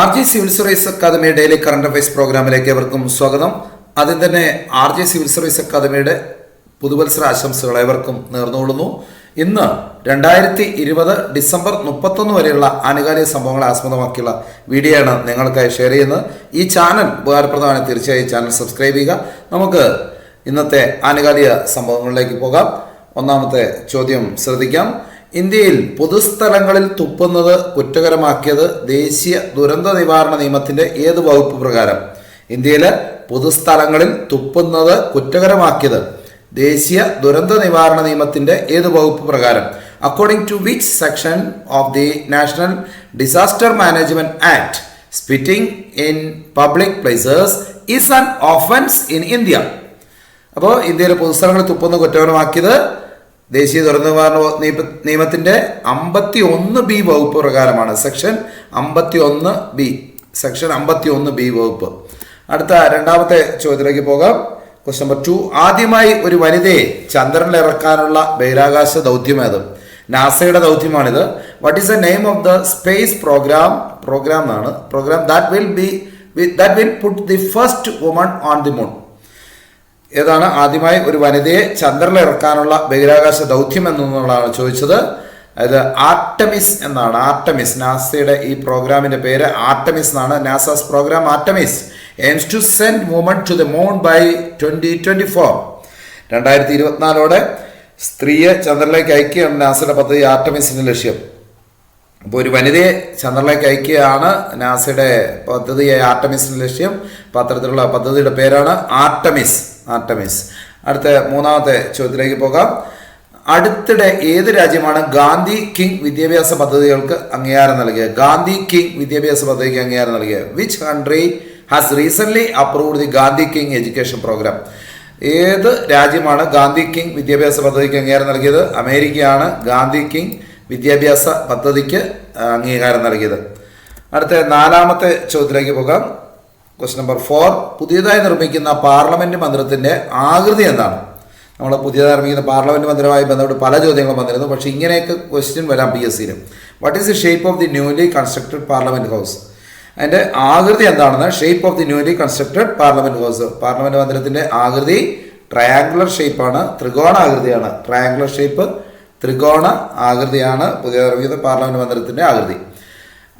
R G civil service academy daily current affairs പ്രോഗ്രാമിലേക്ക് എവർക്കും സ്വാഗതം. ആദ്യം തന്നെ ആർ ജി സിവിൽ സർവീസ് അക്കാദമിയുടെ പുതുവത്സര ആശംസകൾ ഏവർക്കും നേർന്നുകൊള്ളുന്നു. ഇന്ന് രണ്ടായിരത്തി ഇരുപത് ഡിസംബർ മുപ്പത്തൊന്ന് വരെയുള്ള ആനുകാലിക സംഭവങ്ങളെ ആസ്പദമാക്കിയുള്ള വീഡിയോ ആണ് നിങ്ങൾക്കായി ഷെയർ ചെയ്യുന്നത്. ഈ ചാനൽ ഉപകാരപ്രദമാണ് തീർച്ചയായും ചാനൽ സബ്സ്ക്രൈബ് ചെയ്യുക. നമുക്ക് ഇന്നത്തെ ആനുകാലിക സംഭവങ്ങളിലേക്ക് പോകാം. ഒന്നാമത്തെ ചോദ്യം ശ്രദ്ധിക്കാം. ഇന്ത്യയിൽ പൊതുസ്ഥലങ്ങളിൽ തുപ്പുന്നത് കുറ്റകരമാക്കിയത് ദേശീയ ദുരന്ത നിവാരണ നിയമത്തിന്റെ ഏത് വകുപ്പ് പ്രകാരം? ഇന്ത്യയിലെ പൊതുസ്ഥലങ്ങളിൽ തുപ്പുന്നത് കുറ്റകരമാക്കിയത് ദേശീയ ദുരന്ത നിവാരണ നിയമത്തിന്റെ ഏത് വകുപ്പ് പ്രകാരം? According to which section of the national disaster management act spitting in public places is an offence in India അപ്പോൾ ഇന്ത്യയിലെ പൊതുസ്ഥലങ്ങളിൽ തുപ്പുന്നത് കുറ്റകരമാക്കിയത് ദേശീയ ദുരന്ത നിവാരണ നിയമത്തിന്റെ അമ്പത്തി ഒന്ന് ബി വകുപ്പ് പ്രകാരമാണ്. സെക്ഷൻ അമ്പത്തി ഒന്ന് ബി. സെക്ഷൻ അമ്പത്തി ഒന്ന് ബി വകുപ്പ്. അടുത്ത രണ്ടാമത്തെ ചോദ്യത്തിലേക്ക് പോകാം. ക്വസ്റ്റ് നമ്പർ ടു ആദ്യമായി ഒരു വനിതയെ ചന്ദ്രനിൽ ഇറക്കാനുള്ള ബഹിരാകാശ ദൗത്യമേത് നാസയുടെ ദൗത്യമാണിത്. What is the name of the space programme programme എന്നാണ്. Programme that will be that will put the first woman on the moon ഏതാണ് ആദ്യമായി ഒരു വനിതയെ ചന്ദ്രനിൽ ഇറക്കാനുള്ള ബഹിരാകാശ ദൗത്യം എന്നുള്ളതാണ് ചോദിച്ചത്. അതായത് ആർട്ടമിസ് എന്നാണ്. ആർട്ടമിസ് നാസയുടെ ഈ പ്രോഗ്രാമിന്റെ പേര് ആർട്ടമിസ് എന്നാണ്. NASA's programme Artemis. Aims to send woman to the moon by twenty twenty four രണ്ടായിരത്തി ഇരുപത്തിനാലോടെ സ്ത്രീയെ ചന്ദ്രനിലേക്ക് അയക്കുകയാണ് നാസയുടെ പദ്ധതി ആർട്ടമിസിന്റെ ലക്ഷ്യം. അപ്പോൾ ഒരു വനിതയെ ചന്ദ്രനിലേക്ക് അയക്കുകയാണ് നാസയുടെ പദ്ധതിയായ ആർട്ടമിസിന്റെ ലക്ഷ്യം. അപ്പോൾ അത്തരത്തിലുള്ള പദ്ധതിയുടെ പേരാണ് ആർട്ടമിസ് ആർട്ടമിസ്. അടുത്ത മൂന്നാമത്തെ ചോദ്യത്തിലേക്ക് പോകാം. അടുത്തിടെ ഏത് രാജ്യമാണ് ഗാന്ധി കിങ് വിദ്യാഭ്യാസ പദ്ധതികൾക്ക് അംഗീകാരം നൽകിയത്? ഗാന്ധി കിങ് വിദ്യാഭ്യാസ പദ്ധതിക്ക് അംഗീകാരം നൽകിയത്. Which country has recently approved the Gandhi King education programme ഏത് രാജ്യമാണ് ഗാന്ധി കിങ് വിദ്യാഭ്യാസ പദ്ധതിക്ക് അംഗീകാരം നൽകിയത്? അമേരിക്കയാണ് ഗാന്ധി കിങ് വിദ്യാഭ്യാസ പദ്ധതിക്ക് അംഗീകാരം നൽകിയത്. അടുത്ത നാലാമത്തെ ചോദ്യത്തിലേക്ക് പോകാം. ക്വസ്റ്റ്യൻ നമ്പർ ഫോർ പുതിയതായി നിർമ്മിക്കുന്ന പാർലമെന്റ് മന്ദിരത്തിന്റെ ആകൃതി എന്താണ്? നമ്മൾ പുതിയതായി നിർമ്മിക്കുന്ന പാർലമെന്റ് മന്ദിരവുമായി ബന്ധപ്പെട്ട് പല ചോദ്യങ്ങളും വന്നിരുന്നു. പക്ഷേ ഇങ്ങനെയൊക്കെ ക്വസ്റ്റ്യൻ വരാം P S സിയിലും what is the shape of the newly constructed parliament house അതിന്റെ ആകൃതി എന്താണെന്ന് shape of the newly constructed parliament house parliament മന്ദിരത്തിന്റെ ആകൃതി ട്രയാങ്കുലർ ഷേപ്പാണ് ത്രികോണ ആകൃതിയാണ് ട്രയാങ്കുലർ ഷേപ്പ് ത്രികോണ ആകൃതിയാണ് പുതിയ നിർമ്മിക്കുന്ന പാർലമെന്റ് മന്ദിരത്തിന്റെ ആകൃതി.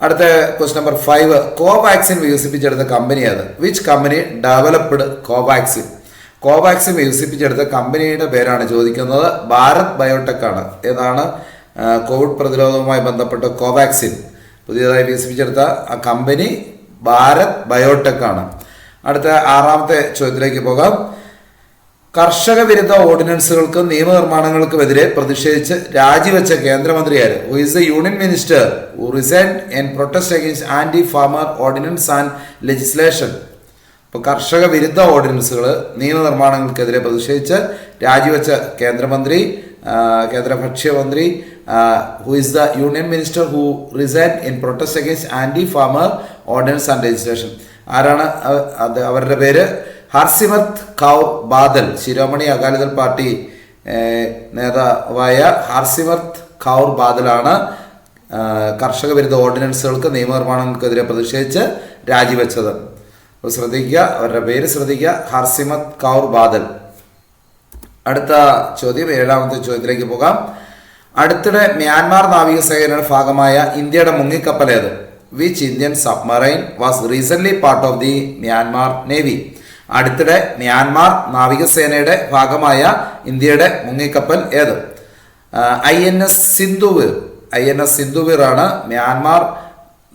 അടുത്ത ക്വസ്റ്റ് നമ്പർ ഫൈവ് കോവാക്സിൻ വികസിപ്പിച്ചെടുത്ത കമ്പനി അത് which company developed Covaxin Covaxin വികസിപ്പിച്ചെടുത്ത കമ്പനിയുടെ പേരാണ് ചോദിക്കുന്നത് ഭാരത് ബയോടെക് ആണ്. ഏതാണ്? കോവിഡ് പ്രതിരോധവുമായി ബന്ധപ്പെട്ട കോവാക്സിൻ പുതിയതായി വികസിപ്പിച്ചെടുത്ത ആ കമ്പനി ഭാരത് ബയോടെക് ആണ്. അടുത്ത ആറാമത്തെ ചോദ്യത്തിലേക്ക് പോകാം. കർഷക വിരുദ്ധ ഓർഡിനൻസുകൾക്ക് നിയമനിർമ്മാണങ്ങൾക്കുമെതിരെ പ്രതിഷേധിച്ച് രാജിവെച്ച കേന്ദ്രമന്ത്രിയാര് who is the union minister who resign in protest against anti farmer ordinance and legislation ഇപ്പോൾ കർഷക വിരുദ്ധ ഓർഡിനൻസുകൾ നിയമനിർമ്മാണങ്ങൾക്കെതിരെ പ്രതിഷേധിച്ച് രാജിവെച്ച കേന്ദ്രമന്ത്രി കേന്ദ്ര ഭക്ഷ്യമന്ത്രി who is the union minister who resign in protest against anti farmer ordinance and legislation ആരാണ് അവരുടെ പേര്? ഹർസിമത് കൗർ ബാദൽ ശിരോമണി അകാലിദൾ പാർട്ടി നേതാവായ ഹർസിമത് കൗർ ബാദലാണ് കർഷക വിരുദ്ധ ഓർഡിനൻസുകൾക്ക് നിയമനിർമ്മാണങ്ങൾക്കെതിരെ പ്രതിഷേധിച്ച് രാജിവെച്ചത്. ശ്രദ്ധിക്കുക അവരുടെ പേര് ശ്രദ്ധിക്കുക ഹർസിമത് കൗർ ബാദൽ. അടുത്ത ചോദ്യം ഏഴാമത്തെ ചോദ്യത്തിലേക്ക് പോകാം. അടുത്തിടെ മ്യാൻമാർ നാവികസേനയുടെ ഭാഗമായ ഇന്ത്യയുടെ മുങ്ങിക്കപ്പൽ ഏത് which Indian submarine was recent part of the Myanmar navy. അടുത്തിടെ മ്യാൻമാർ നാവികസേനയുടെ ഭാഗമായ ഇന്ത്യയുടെ മുങ്ങിക്കപ്പൽ ഏത്? I N S Sindhuvir. I N S സിന്ധുവീറാണ് Myanmar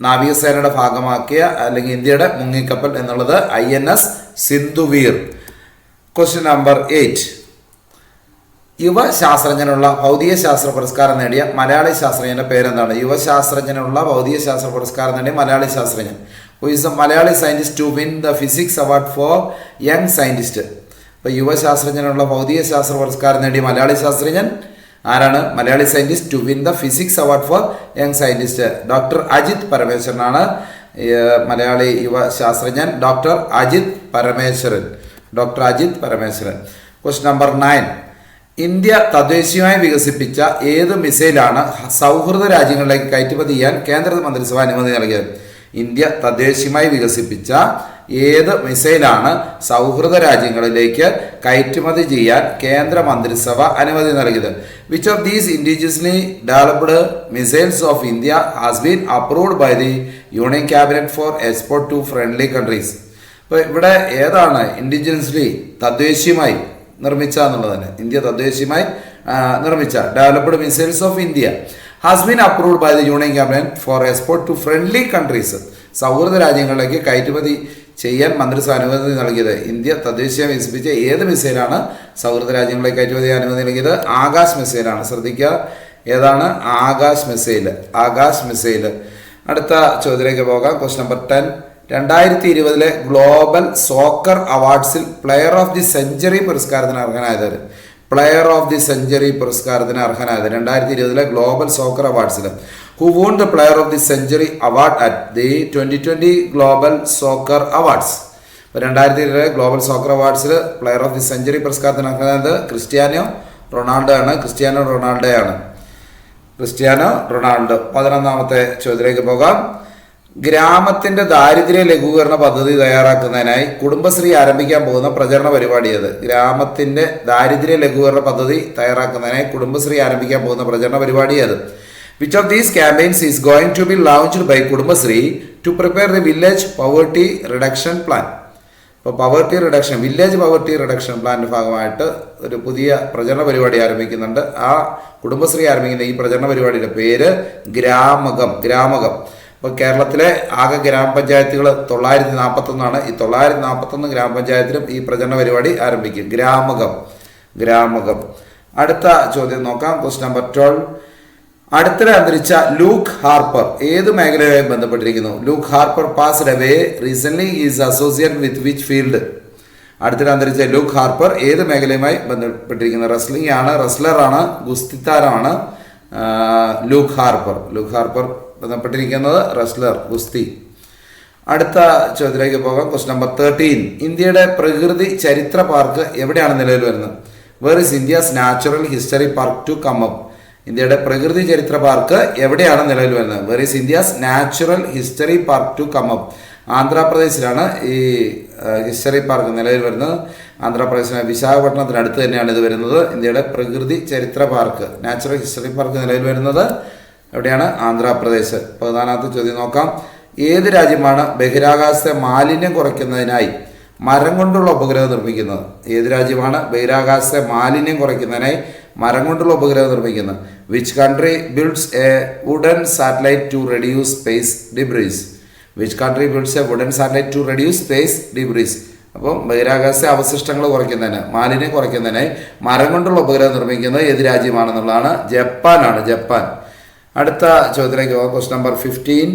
നാവികസേനയുടെ ഭാഗമാക്കിയ അല്ലെങ്കിൽ ഇന്ത്യയുടെ മുങ്ങിക്കപ്പൽ എന്നുള്ളത് I N S Sindhuvir. Question number eight യുവശാസ്ത്രജ്ഞനുള്ള ഭൗതിക ശാസ്ത്ര പുരസ്കാരം നേടിയ മലയാളി ശാസ്ത്രജ്ഞന്റെ പേരെന്താണ്? യുവശാസ്ത്രജ്ഞനുള്ള ഭൗതിക ശാസ്ത്ര പുരസ്കാരം നേടിയ മലയാളി ശാസ്ത്രജ്ഞൻ. Who is a Malayali scientist to win the physics award for young scientist അപ്പോൾ യുവശാസ്ത്രജ്ഞനുള്ള ഭൗതിക ശാസ്ത്ര പുരസ്കാരം നേടിയ മലയാളി ശാസ്ത്രജ്ഞൻ ആരാണ്? Malayali scientist to win the physics award for young scientist doctor Ajit പരമേശ്വരനാണ് Malayali യുവ ശാസ്ത്രജ്ഞൻ. Doctor Ajit Parameswaran doctor Ajit Parameswaran quest number nine India തദ്ദേശീയമായി വികസിപ്പിച്ച ഏത് മിസൈലാണ് സൗഹൃദ രാജ്യങ്ങളിലേക്ക് കയറ്റുമതി ചെയ്യാൻ കേന്ദ്ര മന്ത്രിസഭ അനുമതി നൽകിയത്? ഇന്ത്യ തദ്ദേശീയമായി വികസിപ്പിച്ച ഏത് മിസൈലാണ് സൗഹൃദ രാജ്യങ്ങളിലേക്ക് കയറ്റുമതി ചെയ്യാൻ കേന്ദ്ര മന്ത്രിസഭ അനുമതി നൽകിയത്? Which of these indigenously developed missiles of India has been approved by the union cabinet for export to friendly countries ഇപ്പോൾ ഇവിടെ ഏതാണ് ഇൻഡിജിനസ്ലി തദ്ദേശീയമായി നിർമ്മിച്ച എന്നുള്ളതാണ് ഇന്ത്യ തദ്ദേശീയമായി നിർമ്മിച്ച developed missiles of India has been approved by the union cabinet for export to friendly countries സൗഹൃദ രാജ്യങ്ങളിലേക്ക് കയറ്റുമതി ചെയ്യാൻ മന്ത്രിസഭ അനുമതി നൽകിയത്. ഇന്ത്യ തദ്ദേശീയം വികസിപ്പിച്ച ഏത് മിസൈലാണ് സൗഹൃദ രാജ്യങ്ങളിലേക്ക് കയറ്റുമതി അനുമതി നൽകിയത്? ആകാശ് മിസൈലാണ്. ശ്രദ്ധിക്കുക. ഏതാണ്? ആകാശ് മിസൈൽ ആകാശ് മിസൈൽ അടുത്ത ചോദ്യത്തിലേക്ക് പോകാം. ക്വസ്റ്റ് നമ്പർ ടെൻ രണ്ടായിരത്തി ഇരുപതിലെ ഗ്ലോബൽ സോക്കർ അവാർഡ്സിൽ പ്ലെയർ ഓഫ് ദി സെഞ്ചുറി പുരസ്കാരത്തിന് അർഹനായത് പ്ലെയർ ഓഫ് ദി സെഞ്ചുറി പുരസ്കാരത്തിന് അർഹനായത്. രണ്ടായിരത്തി ഇരുപതിലെ global soccer അവാർഡ്സിൽ who won the player of the century award at the twenty twenty global soccer awards രണ്ടായിരത്തി ഇരുപതിലെ ഗ്ലോബൽ സോക്കർ അവാർഡ്സിൽ പ്ലെയർ ഓഫ് ദി സെഞ്ചുറി പുരസ്കാരത്തിന് അർഹനായത് ക്രിസ്ത്യാനോ റൊണാൾഡോ ആണ്. ക്രിസ്ത്യാനോ റൊണാൾഡോ ആണ് ക്രിസ്ത്യാനോ റൊണാൾഡോ. പതിനൊന്നാമത്തെ ചോദ്യത്തിലേക്ക് പോകാം. ഗ്രാമത്തിന്റെ ദാരിദ്ര്യ ലഘൂകരണ പദ്ധതി തയ്യാറാക്കുന്നതിനായി കുടുംബശ്രീ ആരംഭിക്കാൻ പോകുന്ന പ്രചരണ പരിപാടി അത്. ഗ്രാമത്തിന്റെ ദാരിദ്ര്യ ലഘൂകരണ പദ്ധതി തയ്യാറാക്കുന്നതിനായി കുടുംബശ്രീ ആരംഭിക്കാൻ പോകുന്ന പ്രചരണ പരിപാടി അത്. Which of these campaigns is going to be launched by Kudumbashree to prepare the village poverty reduction plan ഇപ്പോൾ poverty reduction village poverty reduction പ്ലാനിന്റെ ഭാഗമായിട്ട് ഒരു പുതിയ പ്രചരണ പരിപാടി ആരംഭിക്കുന്നുണ്ട്. ആ കുടുംബശ്രീ ആരംഭിക്കുന്ന ഈ പ്രചരണ പരിപാടിയുടെ പേര് ഗ്രാമകം ഗ്രാമകം. ഇപ്പോൾ കേരളത്തിലെ ആകെ ഗ്രാമപഞ്ചായത്തുകൾ തൊള്ളായിരത്തി നാൽപ്പത്തൊന്നാണ് ഈ തൊള്ളായിരത്തി നാൽപ്പത്തൊന്ന് ഗ്രാമപഞ്ചായത്തിലും ഈ പ്രചരണ പരിപാടി ആരംഭിക്കും. ഗ്രാമകം. ഗ്രാമകം. അടുത്ത ചോദ്യം നോക്കാം. Question number twelve. അടുത്തിടെ അന്തരിച്ച ലൂക്ക് ഹാർപ്പർ ഏത് മേഖലയുമായി ബന്ധപ്പെട്ടിരിക്കുന്നു? Luke Harper pass away recent is associate with which field അടുത്തിടെ അന്തരിച്ച ലൂക്ക് ഹാർപ്പർ ഏത് മേഖലയുമായി ബന്ധപ്പെട്ടിരിക്കുന്നു? റെസ്ലിംഗ് ആണ് റെസ്ലറാണ് ഗുസ്തിത്താരമാണ് ലൂക്ക് ഹാർപ്പർ. ലൂക്ക് ഹാർപ്പർ ബന്ധപ്പെട്ടിരിക്കുന്നത് റെസ്ലർ ഗുസ്തി. അടുത്ത ചോദ്യത്തിലേക്ക് പോകാം. ക്വസ്റ്റ് നമ്പർ തേർട്ടീൻ ഇന്ത്യയുടെ പ്രകൃതി ചരിത്ര പാർക്ക് എവിടെയാണ് നിലവിൽ വരുന്നത്? Where is India's natural history park to come up ഇന്ത്യയുടെ പ്രകൃതി ചരിത്ര പാർക്ക് എവിടെയാണ് നിലവിൽ വരുന്നത്? Where is India's natural history park to come up ആന്ധ്രാപ്രദേശിലാണ് ഈ ഹിസ്റ്ററി പാർക്ക് നിലവിൽ വരുന്നത്. ആന്ധ്രാപ്രദേശിലെ വിശാഖപട്ടണത്തിനടുത്ത് തന്നെയാണ് ഇത് വരുന്നത്. ഇന്ത്യയുടെ പ്രകൃതി ചരിത്ര പാർക്ക് നാച്ചുറൽ ഹിസ്റ്ററി പാർക്ക് നിലവിൽ വരുന്നത് എവിടെയാണ്? ആന്ധ്രാപ്രദേശ്. പതിനാലാമത്തെ ചോദ്യം നോക്കാം. ഏത് രാജ്യമാണ് ബഹിരാകാശത്തെ മാലിന്യം കുറയ്ക്കുന്നതിനായി മരം കൊണ്ടുള്ള ഉപഗ്രഹം നിർമ്മിക്കുന്നത്? ഏത് രാജ്യമാണ് ബഹിരാകാശത്തെ മാലിന്യം കുറയ്ക്കുന്നതിനായി മരം കൊണ്ടുള്ള ഉപഗ്രഹം നിർമ്മിക്കുന്നത്? Which country builds a wooden satellite to reduce space debris which country builds a wooden satellite to reduce space debris അപ്പം ബഹിരാകാശ അവശിഷ്ടങ്ങൾ കുറയ്ക്കുന്നതിന് മാലിന്യം കുറയ്ക്കുന്നതിനായി മരം കൊണ്ടുള്ള ഉപഗ്രഹം നിർമ്മിക്കുന്നത് ഏത് രാജ്യമാണെന്നുള്ളതാണ് ജപ്പാനാണ്. ജപ്പാൻ. അടുത്ത ചോദ്യത്തിലേക്ക് പോകാം. ക്വസ്റ്റ് നമ്പർ ഫിഫ്റ്റീൻ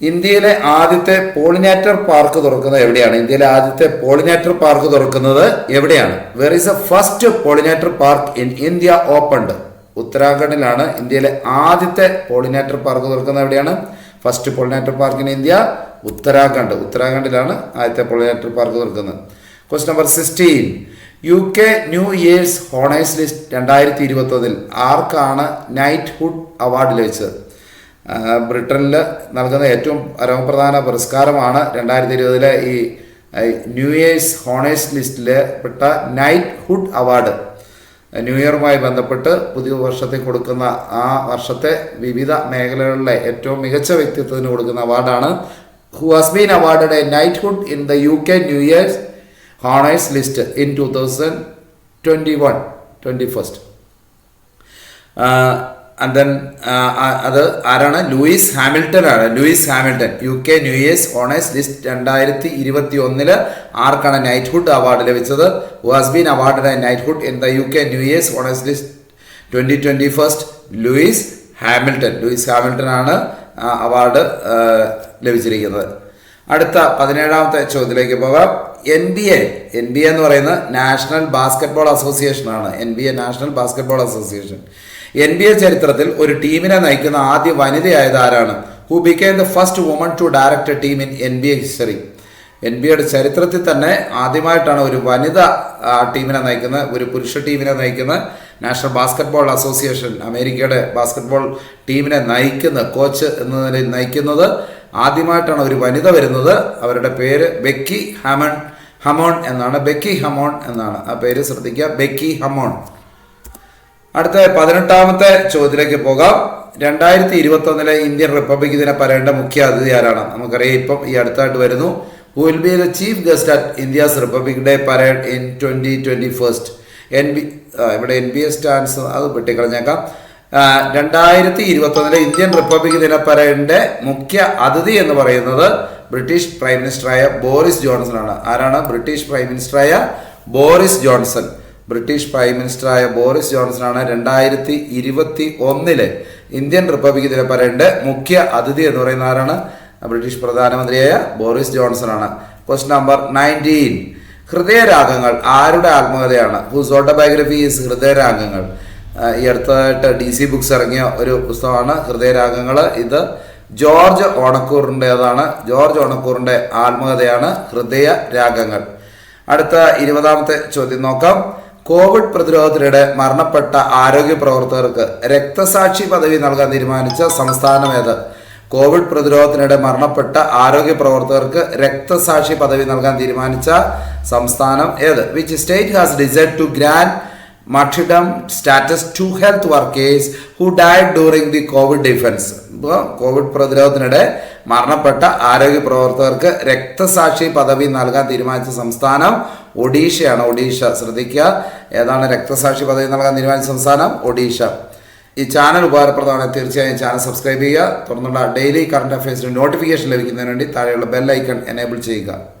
ഇന്ത്യയിലെ ആദ്യത്തെ പോളിനാറ്റർ പാർക്ക് തുറക്കുന്നത് എവിടെയാണ്? ഇന്ത്യയിലെ ആദ്യത്തെ പോളിനാറ്റർ പാർക്ക് തുറക്കുന്നത് എവിടെയാണ്? Where is a first pollinator park in India opened ഉത്തരാഖണ്ഡിലാണ് ഇന്ത്യയിലെ ആദ്യത്തെ പോളിനാറ്റർ പാർക്ക് തുറക്കുന്നത് എവിടെയാണ്? First pollinator park in India Uttarakhand. ഉത്തരാഖണ്ഡിലാണ് ആദ്യത്തെ പോളിനാറ്റർ പാർക്ക് തുറക്കുന്നത്. Quest number sixteen U K new year's honours list രണ്ടായിരത്തി ഇരുപത്തൊന്നിൽ ആർക്കാണ് നൈറ്റ് ഹുഡ് അവാർഡ് ലഭിച്ചത് ബ്രിട്ടനിൽ നൽകുന്ന ഏറ്റവും പരമപ്രധാന പുരസ്കാരമാണ് രണ്ടായിരത്തി ഇരുപതിലെ ഈ ന്യൂ ഇയേഴ്സ് ഹോണേഴ്സ് ലിസ്റ്റിലെ പെട്ട നൈറ്റ് ഹുഡ് അവാർഡ് ന്യൂ ഇയറുമായി ബന്ധപ്പെട്ട് പുതിയ വർഷത്തിൽ കൊടുക്കുന്ന ആ വർഷത്തെ വിവിധ മേഖലകളിലെ ഏറ്റവും മികച്ച വ്യക്തിത്വത്തിന് കൊടുക്കുന്ന അവാർഡാണ് who has been awarded a knighthood in the U K new year's honours list in two thousand twenty one twenty first and then അത് ആരാണ്? ലൂയിസ് ഹാമിൽട്ടൺ ആണ്. Lewis Hamilton U K new year's honours list രണ്ടായിരത്തി ഇരുപത്തി ഒന്നിൽ ആർക്കാണ് knighthood award ലഭിച്ചത്? Was been award knight knighthood in the U K new year's honours list twenty twenty first Lewis Hamilton Lewis Hamilton ആണ് award ലഭിച്ചിരിക്കുന്നത്. അടുത്ത പതിനേഴാമത്തെ ചോദ്യത്തിലേക്ക് പോകാം. N B A N B A എന്ന് പറയുന്നത് നാഷണൽ ബാസ്കറ്റ്ബോൾ അസോസിയേഷൻ ആണ്. N B A national basketball association N B A ചരിത്രത്തിൽ ഒരു ടീമിനെ നയിക്കുന്ന ആദ്യ വനിതയായത് ആരാണ്? Who become the first woman to direct a team in N B A history N B എയുടെ ചരിത്രത്തിൽ തന്നെ ആദ്യമായിട്ടാണ് ഒരു വനിത ടീമിനെ നയിക്കുന്ന ഒരു പുരുഷ ടീമിനെ നയിക്കുന്ന നാഷണൽ ബാസ്കറ്റ്ബോൾ അസോസിയേഷൻ അമേരിക്കയുടെ ബാസ്കറ്റ്ബോൾ ടീമിനെ നയിക്കുന്ന കോച്ച് എന്ന നിലയിൽ നയിക്കുന്നത് ആദ്യമായിട്ടാണ് ഒരു വനിത വരുന്നത്. അവരുടെ പേര് ബെക്കി ഹമൺ ഹമോൺ എന്നാണ്. ബെക്കി ഹമോൺ എന്നാണ്. ആ പേര് ശ്രദ്ധിക്കുക. Becky Hammon. അടുത്ത പതിനെട്ടാമത്തെ ചോദ്യത്തിലേക്ക് പോകാം. രണ്ടായിരത്തി ഇരുപത്തി ഒന്നിലെ ഇന്ത്യൻ റിപ്പബ്ലിക് ദിന പറയേണ്ട മുഖ്യ അതിഥി ആരാണ് നമുക്കറിയാം ഇപ്പം ഈ അടുത്തായിട്ട് വരുന്നു. Who will be the chief guest at India's republic day parade in twenty twenty first N B ഇവിടെ എൻ ബി എസ് സ്റ്റാൻസ് അത് വെട്ടിക്കളഞ്ഞേക്കാം. രണ്ടായിരത്തി ഇരുപത്തി ഒന്നിലെ ഇന്ത്യൻ റിപ്പബ്ലിക് ദിന പരേഡിന്റെ മുഖ്യ അതിഥി എന്ന് പറയുന്നത് ബ്രിട്ടീഷ് പ്രൈം മിനിസ്റ്ററായ ബോറിസ് ജോൺസൺ ആണ് ആരാണ്? ബ്രിട്ടീഷ് പ്രൈം മിനിസ്റ്ററായ ബോറിസ് ജോൺസൺ. ബ്രിട്ടീഷ് പ്രൈം മിനിസ്റ്ററായ ബോറിസ് ജോൺസൺ ആണ് രണ്ടായിരത്തി ഇരുപത്തി ഒന്നിലെ ഇന്ത്യൻ റിപ്പബ്ലിക് ദിന പരേഡിന്റെ മുഖ്യ അതിഥി എന്ന് പറയുന്ന ആരാണ്? ബ്രിട്ടീഷ് പ്രധാനമന്ത്രിയായ ബോറിസ് ജോൺസൺ ആണ് ക്വസ്റ്റ് നമ്പർ നയന്റീൻ ഹൃദയരാഗങ്ങൾ ആരുടെ ആത്മകഥയാണ്? ഹൂസ് ഓട്ടോബയോഗ്രഫി ഈസ് ഹൃദയരാഗങ്ങൾ? ഈ അടുത്തതായിട്ട് ഡി സി ബുക്സ് ഇറങ്ങിയ ഒരു പുസ്തകമാണ് ഹൃദയരാഗങ്ങൾ. ഇത് ജോർജ് ഓണക്കൂറിന്റെതാണ്. ജോർജ് ഓണക്കൂറിന്റെ ആത്മകഥയാണ് ഹൃദയ രാഗങ്ങൾ അടുത്ത ഇരുപതാമത്തെ ചോദ്യം നോക്കാം. കോവിഡ് പ്രതിരോധത്തിനിടെ മരണപ്പെട്ട ആരോഗ്യ പ്രവർത്തകർക്ക് രക്തസാക്ഷി പദവി നൽകാൻ തീരുമാനിച്ച സംസ്ഥാനം ഏത്? കോവിഡ് പ്രതിരോധത്തിനിടെ മരണപ്പെട്ട ആരോഗ്യ പ്രവർത്തകർക്ക് രക്തസാക്ഷി പദവി നൽകാൻ തീരുമാനിച്ച സംസ്ഥാനം ഏത്? Which state has decide to grant martyrdom status to health workers who died during the covid defence ഇപ്പോൾ കോവിഡ് പ്രതിരോധത്തിനിടെ മരണപ്പെട്ട ആരോഗ്യ പ്രവർത്തകർക്ക് രക്തസാക്ഷി പദവി നൽകാൻ തീരുമാനിച്ച സംസ്ഥാനം ഒഡീഷയാണ്. ഒഡീഷ ശ്രദ്ധിക്കുക. ഏതാണ് രക്തസാക്ഷി പദവി നൽകാൻ തീരുമാനിച്ച സംസ്ഥാനം? ഒഡീഷ. ഈ ചാനൽ ഉപകാരപ്രദമാണ്. തീർച്ചയായും ചാനൽ സബ്സ്ക്രൈബ് ചെയ്യുക. തുടർന്നുള്ള ഡെയിലി കറണ്ട് അഫയേഴ്സിന് നോട്ടിഫിക്കേഷൻ ലഭിക്കുന്നതിന് വേണ്ടി താഴെയുള്ള ബെൽ ഐക്കൺ എനേബിൾ ചെയ്യുക.